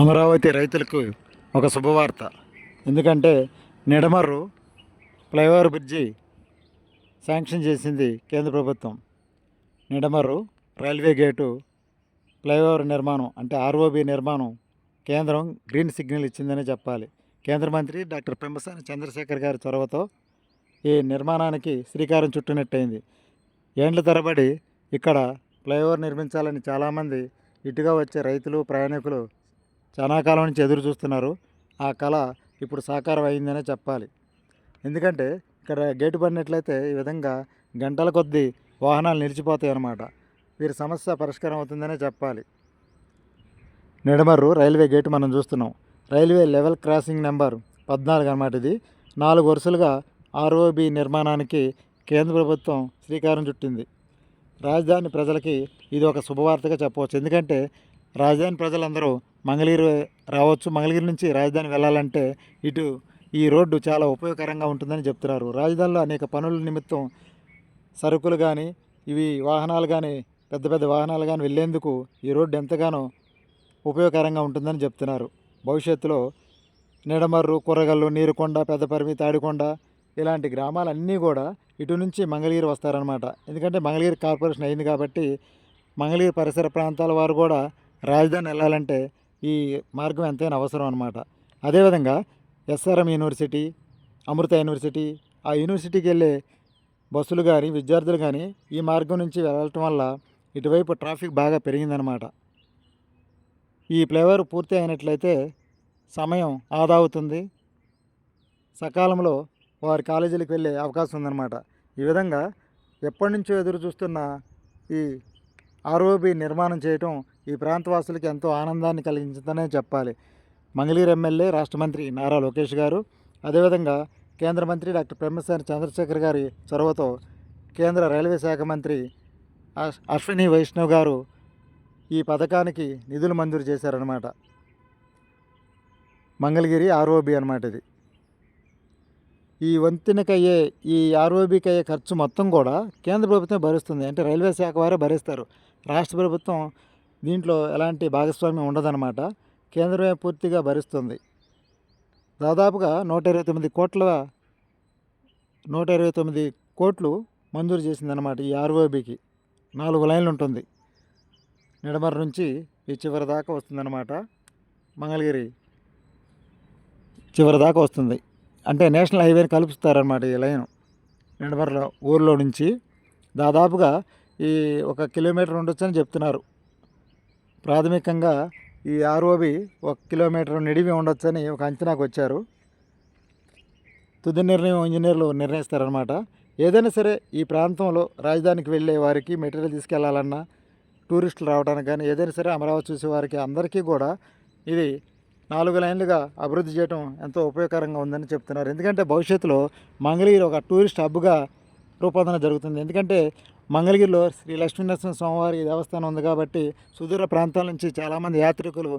అమరావతి రైతులకు ఒక శుభవార్త. ఎందుకంటే నిడమర్రు ఫ్లైఓవర్ బ్రిడ్జి శాంక్షన్ చేసింది కేంద్ర ప్రభుత్వం. నిడమర్రు రైల్వే గేటు ఫ్లైఓవర్ నిర్మాణం అంటే ఆర్ఓబి నిర్మాణం కేంద్రం గ్రీన్ సిగ్నల్ ఇచ్చిందనే చెప్పాలి. కేంద్ర మంత్రి డాక్టర్ పెంబసాని చంద్రశేఖర్ గారి చొరవతో ఈ నిర్మాణానికి శ్రీకారం చుట్టినట్టయింది. ఏండ్ల తరబడి ఇక్కడ ఫ్లైఓవర్ నిర్మించాలని చాలామంది ఇటుగా వచ్చే రైతులు ప్రయాణికులు చాలా కాలం నుంచి ఎదురు చూస్తున్నారు. ఆ కళ ఇప్పుడు సాకారం అయిందనే చెప్పాలి. ఎందుకంటే ఇక్కడ గేటు పడినట్లయితే ఈ విధంగా గంటల కొద్దీ వాహనాలు నిలిచిపోతాయి అన్నమాట వీరి సమస్య పరిష్కారం అవుతుందనే చెప్పాలి. నిడమర్రు రైల్వే గేటు మనం చూస్తున్నాం. రైల్వే లెవెల్ క్రాసింగ్ నెంబర్ పద్నాలుగు అన్నమాట ఇది. నాలుగు వరుసలుగా ఆర్ఓబి నిర్మాణానికి కేంద్ర ప్రభుత్వం శ్రీకారం చుట్టింది. రాజధాని ప్రజలకి ఇది ఒక శుభవార్తగా చెప్పవచ్చు. ఎందుకంటే రాజధాని ప్రజలందరూ మంగళగిరి రావచ్చు. మంగళగిరి నుంచి రాజధాని వెళ్ళాలంటే ఇటు ఈ రోడ్డు చాలా ఉపయోగకరంగా ఉంటుందని చెప్తున్నారు. రాజధానిలో అనేక పనుల నిమిత్తం సరుకులు కానీ ఇవి వాహనాలు కానీ పెద్ద పెద్ద వాహనాలు కానీ వెళ్ళేందుకు ఈ రోడ్డు ఎంతగానో ఉపయోగకరంగా ఉంటుందని చెప్తున్నారు. భవిష్యత్తులో నిడమర్రు కూరగల్లు నీరుకొండ పెద్దపరిమి తాడికొండ ఇలాంటి గ్రామాలన్నీ కూడా ఇటు నుంచి మంగళగిరి వస్తారనమాట ఎందుకంటే మంగళగిరి కార్పొరేషన్ అయింది కాబట్టి మంగళగిరి పరిసర ప్రాంతాల వారు కూడా రాజధాని వెళ్ళాలంటే ఈ మార్గం ఎంతైనా అవసరం అనమాట అదేవిధంగా ఎస్ఆర్ఎం యూనివర్సిటీ అమృత యూనివర్సిటీ ఆ యూనివర్సిటీకి వెళ్ళే బస్సులు కానీ విద్యార్థులు కానీ ఈ మార్గం నుంచి వెళ్ళటం వల్ల ఇటువైపు ట్రాఫిక్ బాగా పెరిగిందనమాట ఈ ఫ్లేవర్ పూర్తి అయినట్లయితే సమయం ఆదా అవుతుంది. సకాలంలో వారి కాలేజీలకు వెళ్ళే అవకాశం ఉందన్నమాట. ఈ విధంగా ఎప్పటి నుంచో ఎదురు చూస్తున్న ఈ ఆర్ఓబి నిర్మాణం చేయటం ఈ ప్రాంతవాసులకు ఎంతో ఆనందాన్ని కలిగించిందనే చెప్పాలి. మంగళగిరి ఎమ్మెల్యే రాష్ట్ర మంత్రి నారా లోకేష్ గారు. అదేవిధంగా కేంద్ర మంత్రి డాక్టర్ పెమ్మసాని చంద్రశేఖర్ గారి చొరవతో కేంద్ర రైల్వే శాఖ మంత్రి అశ్- అశ్విని వైష్ణవ్ గారు ఈ పథకానికి నిధులు మంజూరు చేశారనమాట మంగళగిరి ఆర్ఓబి అనమాట ఇది. ఈ వంతెనకయ్యే ఈ ఆర్ఓబికి అయ్యే ఖర్చు మొత్తం కూడా కేంద్ర ప్రభుత్వం భరిస్తుంది. అంటే రైల్వే శాఖ వారే భరిస్తారు. రాష్ట్ర ప్రభుత్వం దీంట్లో ఎలాంటి భాగస్వామ్యం ఉండదన్నమాట. కేంద్రమే పూర్తిగా భరిస్తుంది. దాదాపుగా నూట ఇరవై తొమ్మిది కోట్ల నూట ఇరవై తొమ్మిది కోట్లు మంజూరు చేసిందన్నమాట ఈ ఆర్ఓబికి నాలుగు లైన్లు ఉంటుంది. నిడమర నుంచి ఈ చివరి దాకా వస్తుందన్నమాట. మంగళగిరి చివరి దాకా వస్తుంది. అంటే నేషనల్ హైవేని కలుపుతారనమాట ఈ లైన్. నిడమర్ల ఊర్లో నుంచి దాదాపుగా ఈ ఒక కిలోమీటర్ ఉండొచ్చని చెప్తున్నారు. ప్రాథమికంగా ఈ ఆర్ఓబి ఒక కిలోమీటర్ నిడివి ఉండొచ్చని ఒక అంచనాకు వచ్చారు. తుది నిర్ణయం ఇంజనీర్లు నిర్ణయిస్తారనమాట ఏదైనా సరే ఈ ప్రాంతంలో రాజధానికి వెళ్ళే వారికి మెటీరియల్ తీసుకెళ్ళాలన్నా టూరిస్టులు రావడానికి కానీ ఏదైనా సరే అమరావతి చూసే వారికి అందరికీ కూడా ఇది నాలుగు లైన్లుగా అభివృద్ధి చేయడం ఎంతో ఉపయోగకరంగా ఉందని చెప్తున్నారు. ఎందుకంటే భవిష్యత్తులో మంగళగిరి ఒక టూరిస్ట్ హబ్గా రూపొందన జరుగుతుంది. ఎందుకంటే మంగళగిరిలో శ్రీ లక్ష్మీనరసింహ స్వామివారి దేవస్థానం ఉంది కాబట్టి సుదూర ప్రాంతాల నుంచి చాలామంది యాత్రికులు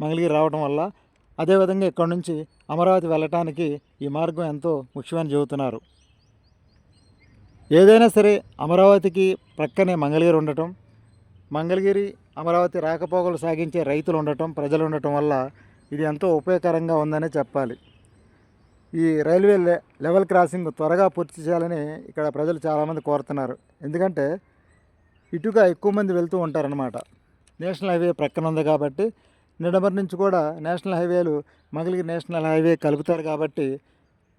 మంగళగిరి రావడం వల్ల అదేవిధంగా ఇక్కడ నుంచి అమరావతి వెళ్ళటానికి ఈ మార్గం ఎంతో ముఖ్యమని చెబుతున్నారు. ఏదైనా సరే అమరావతికి ప్రక్కనే మంగళగిరి ఉండటం మంగళగిరి అమరావతి రాకపోకలు సాగించే రైతులు ఉండటం ప్రజలు ఉండటం వల్ల ఇది ఎంతో ఉపయోగకరంగా ఉందనే చెప్పాలి. ఈ రైల్వే లెవెల్ క్రాసింగ్ త్వరగా పూర్తి చేయాలని ఇక్కడ ప్రజలు చాలామంది కోరుతున్నారు. ఎందుకంటే ఇటుగా ఎక్కువ మంది వెళ్తూ ఉంటారనమాట నేషనల్ హైవే ప్రక్కన ఉంది కాబట్టి నిడమర్ నుంచి కూడా నేషనల్ హైవేలు మగిలికి నేషనల్ హైవే కలుపుతారు కాబట్టి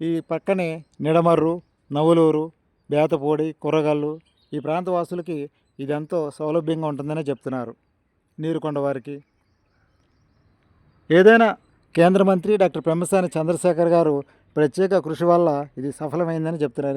ఈ పక్కనే నిడమర్రు నవ్వులూరు బేతపూడి కూరగల్లు ఈ ప్రాంత వాసులకి ఇది ఎంతో సౌలభ్యంగా ఉంటుందనే చెప్తున్నారు. నీరుకొండ వారికి. ఏదైనా కేంద్ర మంత్రి డాక్టర్ పెమ్మసాని చంద్రశేఖర్ గారు ప్రత్యేక కృషి వల్ల ఇది సఫలమైందని చెప్తున్నారు.